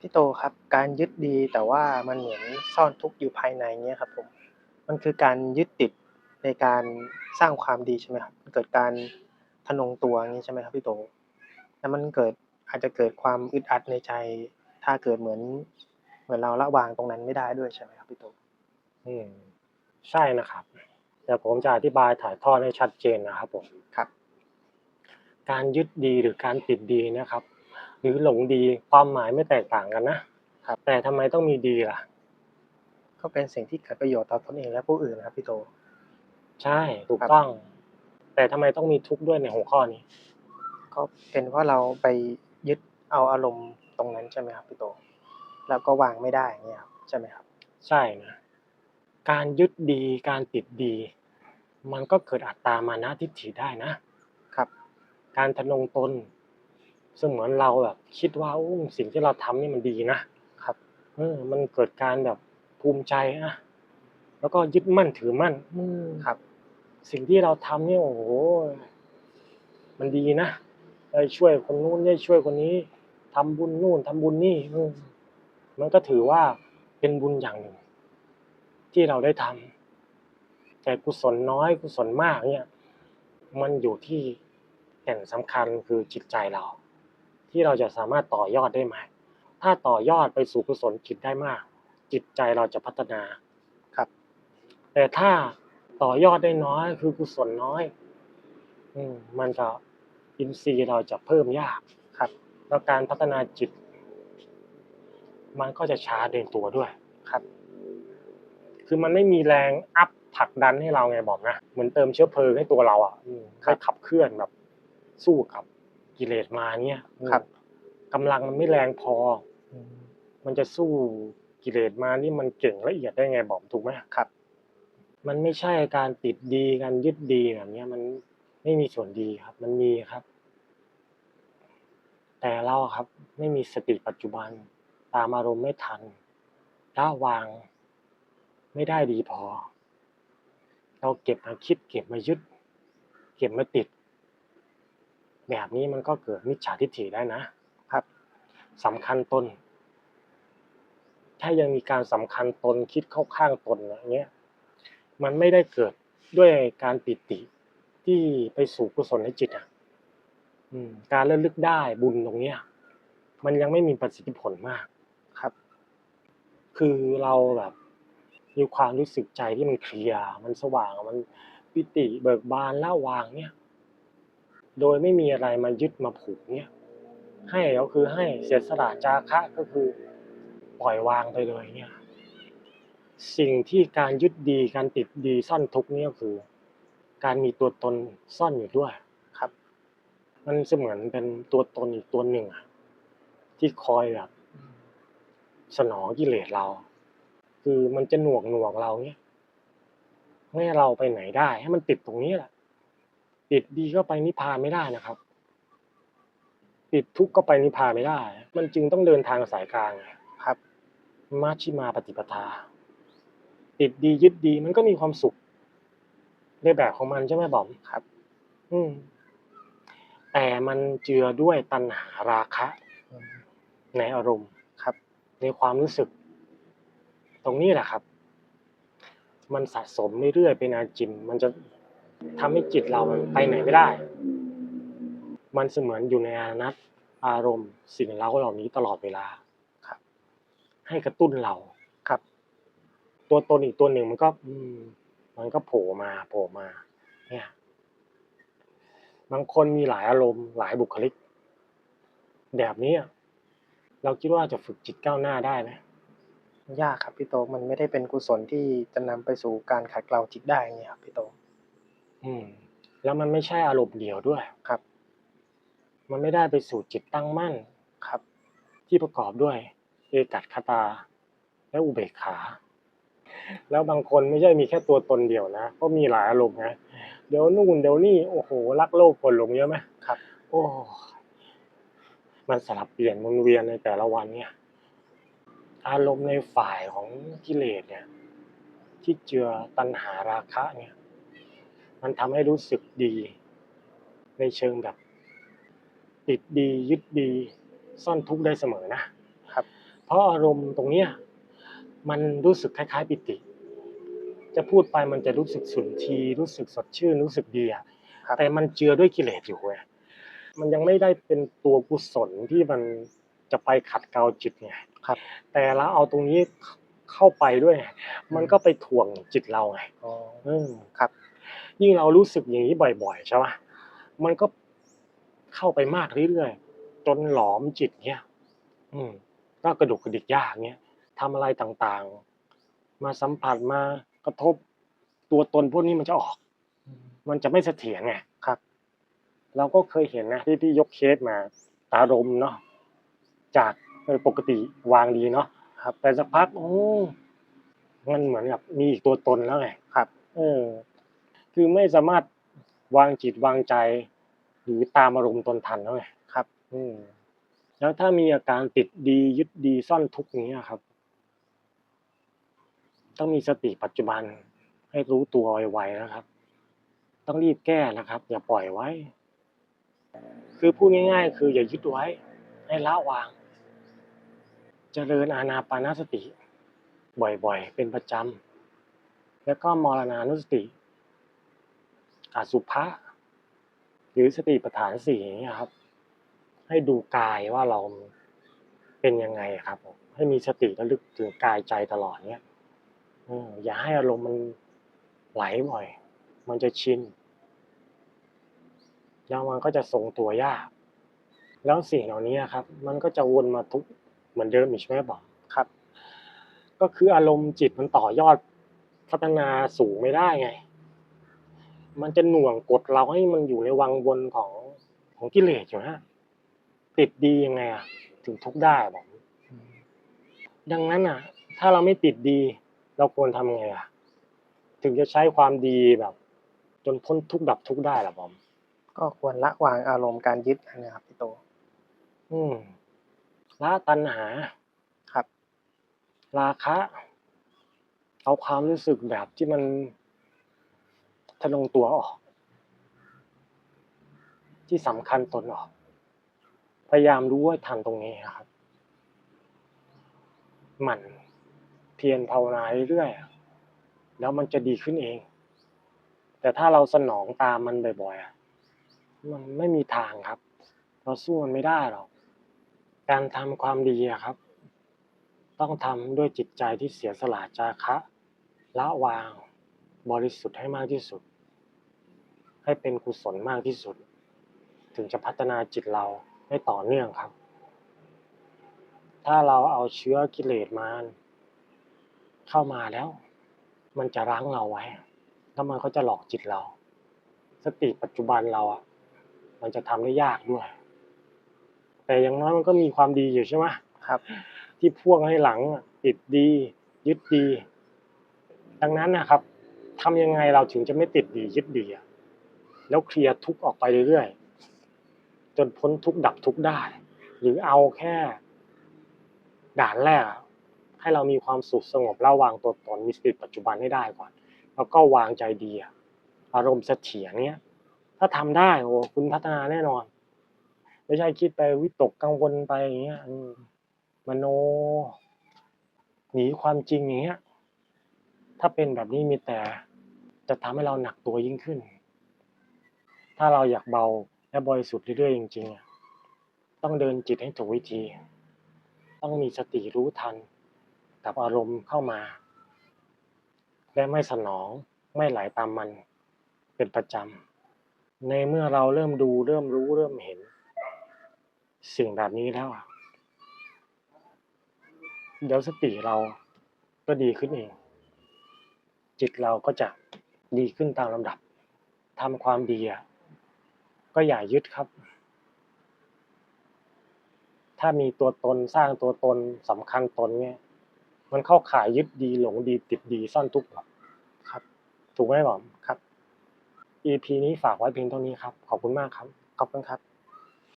พี่โตครับ การยึดดีแต่ว่ามันเหมือนซ่อนทุกข์อยู่ภายในเงี้ยครับผม มันคือการยึดติดในการสร้างความดีใช่ไหมครับ?เกิดการทะนงตัวงี้ใช่ไหมครับพี่โต?แล้วมันเกิดอาจจะเกิดความอึดอัดในใจ ถ้าเกิดเหมือนเหมือนเราละวางตรงนั้นไม่ได้ด้วยใช่ไหมครับพี่โต?อืมใช่นะครับเดี๋ยวผมจะอธิบายถ่ายทอดให้ชัดเจนนะครับผม ครับ การยึดดีหรือการติดดีนะครับ หรือหลงดีความหมายไม่แตกต่างกันนะครับแต่ทำไมต้องมีดีล่ะ?ก็เป็นสิ่งที่เกิดประโยชน์ต่อตนเองและผู้อื่นนะครับพี่โต ใช่ถูกครับต้อง แต่ทำไมต้องมีทุกข์ด้วยในหัวข้อนี้?ก็เป็นเพราะเราไปยึดเอาอารมณ์ตรงนั้นใช่ไหมครับพี่โต?แล้วก็วางไม่ได้อย่างเงี้ยครับใช่ไหมครับ?ใช่นะการยึดดีการติดดี มันก็เกิดอัตตามานะทิฏฐิได้นะครับ การทะนงตน เสมือนเราแบบคิดว่าโอ้สิ่งที่เราทำนี่มันดีนะครับเออมันเกิดการแบบภูมิใจนะแล้วก็ยึดมั่นถือมั่นอืมครับ สิ่งที่เราทำเนี่ยโอ้โฮมันดีนะได้ช่วยคนนู้นได้ช่วยคนนี้ทำบุญนู่นทำบุญนี่อืมมันก็ถือว่าเป็นบุญอย่างหนึ่ง ที่เราได้ทำแต่กุศลน้อยกุศลมากเนี่ย มันอยู่ที่แก่นสำคัญคือจิตใจเรา ที่เราจะสามารถต่อยอดได้ไหมถ้าต่อยอดไปสู่กุศลจิตได้มาก จิตใจเราจะพัฒนาครับ แต่ถ้าต่อยอดได้น้อย คือกุศลน้อย อืมมันจะอินทรีย์เราจะเพิ่มยากครับ แล้วการพัฒนาจิต มันก็จะช้าในตัวด้วยครับ คือมันไม่มีแรงอัปผลักดันให้เราไงบอกนะเหมือนเติมเชื้อเพลิงให้ตัวเราอะอืมให้ขับเคลื่อนแบบ สู้กับ กิเลสมาเนี่ยอืมครับกำลังมันไม่แรงพออืมมันจะสู้กิเลสมานี่มันเก่งละเอียดได้ไงบอกถูกไหม?ครับ มันไม่ใช่การติดดีการยึดดีแบบเนี้ยมันไม่มีส่วนดีครับ มันมีครับ แต่เราอะครับ ไม่มีสติปัจจุบัน ตามอารมณ์ไม่ทันละวาง ไม่ได้ดีพอ เราเก็บมาคิด เก็บมายึด เก็บมาติด แบบนี้มันก็เกิดมิจฉาทิฏฐิได้นะครับสำคัญตน ถ้ายังมีการสำคัญตนคิดเข้าข้างตนอย่างเงี้ยมันไม่ได้เกิดด้วยการปิติที่ไปสู่กุศลในจิตอะอืมการระลึกได้บุญตรงเนี้ยมันยังไม่มีประสิทธิผลมากครับ คือเราแบบมีความรู้สึกใจที่มันเคลียร์มันสว่างมันปิติเบิกบานละวางเนี่ย โดยไม่มีอะไรมายึดมาผูกเนี่ย ให้ก็คือให้เสียสละจาคะก็คือปล่อยวางไปเลยเนี่ย สิ่งที่การยึดดีการติดดีซ่อนทุกข์เนี่ยก็คือ การมีตัวตนซ่อนอยู่ด้วยครับ มันเสมือนเป็นตัวตนอีกตัวหนึ่งอะที่คอยแบบอืมสนองกิเลสเรา คือมันจะหน่วงหน่วงเราเงี้ยไม่ให้เราไปไหนได้ ให้มันติดตรงนี้แหละ ติดดีก็ไปนิพพานไม่ได้นะครับ ติดทุกข์ก็ไปนิพพานไม่ได้ มันจึงต้องเดินทางสายกลางไงครับมัชฌิมาปฏิปทา ติดดียึดดีมันก็มีความสุข ในแบบของมันใช่ไหมบอม?ครับ อืมแต่มันเจือด้วยตัณหาราคะอืมในอารมณ์ครับ ในความรู้สึก ตรงนี้แหละครับ มันสะสมเรื่อยๆเป็นอาจินมันจะ ทำให้จิตเรามันไปไหนไม่ได้ มันเสมือนอยู่ในอานัตอารมณ์สิ่งเร้าเหล่านี้ตลอดเวลาครับ ให้กระตุ้นเราครับ ตัวตนอีกตัวหนึ่งมันก็อืมมันก็โผล่มาโผล่มา เนี่ย บางคนมีหลายอารมณ์หลายบุคลิก แบบนี้อะเราคิดว่าจะฝึกจิตก้าวหน้าได้ไหม?ยากครับพี่โตมันไม่ได้เป็นกุศลที่จะนำไปสู่การขัดเกลาจิตได้อย่างงี้ครับพี่โต อืม แล้วมันไม่ใช่อารมณ์เดียวด้วยครับ มันไม่ได้ไปสู่จิตตั้งมั่นครับ ที่ประกอบด้วย เอกัคคตา และอุเบกขา แล้วบางคนไม่ใช่มีแค่ตัวตนเดียวนะก็มีหลายอารมณ์นะเดี๋ยวนู่นเดี๋ยวนี่โอ้โฮรักโลกรธหลงเยอะไหม?ครับ โอ้มันสลับเปลี่ยนวนเวียนในแต่ละวันเนี่ย อารมณ์ในฝ่ายของกิเลสเนี่ย ที่เจือตัณหาราคะเนี่ย มันทำให้รู้สึกดี ในเชิงแบบ ติดดียึดดี ซ่อนทุกข์ได้เสมอนะครับ เพราะอารมณ์ตรงเนี้ยมันรู้สึกคล้าย ๆ ปิติ จะพูดไปมันจะรู้สึกสุนทรีย์รู้สึกสดชื่นรู้สึกดีอะครับแต่มันเจือด้วยกิเลสอยู่ไงมันยังไม่ได้เป็นตัวกุศลที่มันจะไปขัดเกลาจิตไงครับ แต่เราเอาตรงนี้เข้าไปด้วย มันก็ไปถ่วงจิตเราไงอ๋ออืมครับ ยิ่งเรารู้สึกอย่างนี้บ่อยๆใช่ปะมันก็เข้าไปมากเรื่อยๆจนหลอมจิตเนี้ยอืมก็กระดุกกระดิกยากเนี้ยทำอะไรต่างๆ มาสัมผัสมากระทบตัวตนพวกนี้มันจะออก มันจะไม่เสถียรไงครับ เราก็เคยเห็นนะที่พี่ยกเคสมาอารมณ์เนาะจากปกติวางดีเนาะครับ แต่สักพักโอ้มันเหมือนกับมีอีกตัวตนแล้วไงครับ เออ คือไม่สามารถวางจิตวางใจ หรือตามอารมณ์ตนทันแล้วไงครับ อืมแล้วถ้ามีอาการติดดียึดดีซ่อนทุกข์อย่างนี้ยครับ ต้องมีสติปัจจุบันให้รู้ตัวไวๆนะครับ ต้องรีบแก้นะครับ อย่าปล่อยไว้ คือพูดง่าย ๆ คืออย่ายึดไว้ ให้ละวาง เจริญอานาปานสติ บ่อยๆ เป็นประจำแล้วก็มรณานุสติ อสุภะหรือสติปัฏฐานสี่อย่างเงี้ครับ ให้ดูกายว่าเราเป็นยังไงครับ ให้มีสติระลึกถึงกายใจตลอดเนี้ยอย่าให้อารมณ์มันไหลบ่อย มันจะชินแล้วมันก็จะทรงตัวยาก แล้วสิ่งเหล่านี้ครับ มันก็จะวนมาทุกเหมือนเดิมอีกใช่ไหมบอกครับ ก็คืออารมณ์จิตมันต่อยอดพัฒนาสูงไม่ได้ไง มันจะหน่วงกดเราให้มันอยู่ในวังวนของของกิเลสอยู่ฮะติดดียังไงอะถึงทุกข์ได้บอกดังนั้นอะ ถ้าเราไม่ติดดี เราควรทำไงอะ ถึงจะใช้ความดีแบบ จนพ้นทุกข์ดับทุกข์ได้ล่ะบอมก็ควรละวางอารมณ์การยึดนะครับพี่โต อืมละตัณหาครับ ราคะ เอาความรู้สึกแบบที่มัน ทะนงตัวออก ที่สำคัญตนออก พยายามรู้ว่าทันตรงนี้นะครับ หมันเพียรภาวนาเรื่อยๆแล้วมันจะดีขึ้นเอง แต่ถ้าเราสนองตามมันบ่อยๆมันไม่มีทางครับเราสู้มันไม่ได้หรอก การทำความดีครับ ต้องทำด้วยจิตใจที่เสียสละจาคะละวางบริสุทธิ์ให้มากที่สุด ให้เป็นกุศลมากที่สุด ถึงจะพัฒนาจิตเราให้ต่อเนื่องครับ ถ้าเราเอาเชื้อกิเลสมาเข้ามาแล้ว มันจะรั้งเราไว้แล้วมันก็จะหลอกจิตเรา สติปัจจุบันเราอะมันจะทำได้ยากด้วย แต่อย่างน้อยมันก็มีความดีอยู่ใช่ไหมครับ ที่พ่วงให้หลังอะติดดี ยึดดี ดังนั้นนะครับทำยังไงเราถึงจะไม่ติดดียึดดีอะ แล้วเคลียร์ทุกออกไปเรื่อยๆจนพ้นทุกดับทุกได้ หรือเอาแค่ ด่านแรก ให้เรามีความสุขสงบระวางตัวตนมีสติปัจจุบันให้ได้ก่อน แล้วก็วางใจดีอารมณ์เสถียรเนี้ยถ้าทำได้โอ้คุณพัฒนาแน่นอน ไม่ใช่คิดไปวิตกกังวลไปอย่างเงี้ยมมโน หนีความจริงอย่างเงี้ยถ้าเป็นแบบนี้มีแต่จะทำให้เราหนักตัวยิ่งขึ้น ถ้าเราอยากเบาและบริสุทธิ์เรื่อยๆจริงๆ ต้องเดินจิตให้ถูกวิธี ต้องมีสติรู้ทัน กับอารมณ์เข้ามา และไม่สนองไม่ไหลตามมัน เป็นประจำ ในเมื่อเราเริ่มดูเริ่มรู้เริ่มเห็น สิ่งแบบนี้แล้วเดี๋ยวสติเราก็ดีขึ้นเอง จิตเราก็จะดีขึ้นตามลำดับทำความดีอะ ก็อย่ายึดครับ ถ้ามีตัวตนสร้างตัวตนสำคัญตนเนี่ย มันเข้าขายยึดดีหลงดีติดดีซ่อนทุกข์หรอกครับ ถูกไหมบอมครับ EP นี้ฝากไว้เพียงเท่านี้ครับ ขอบคุณมากครับ ขอบคุณครับ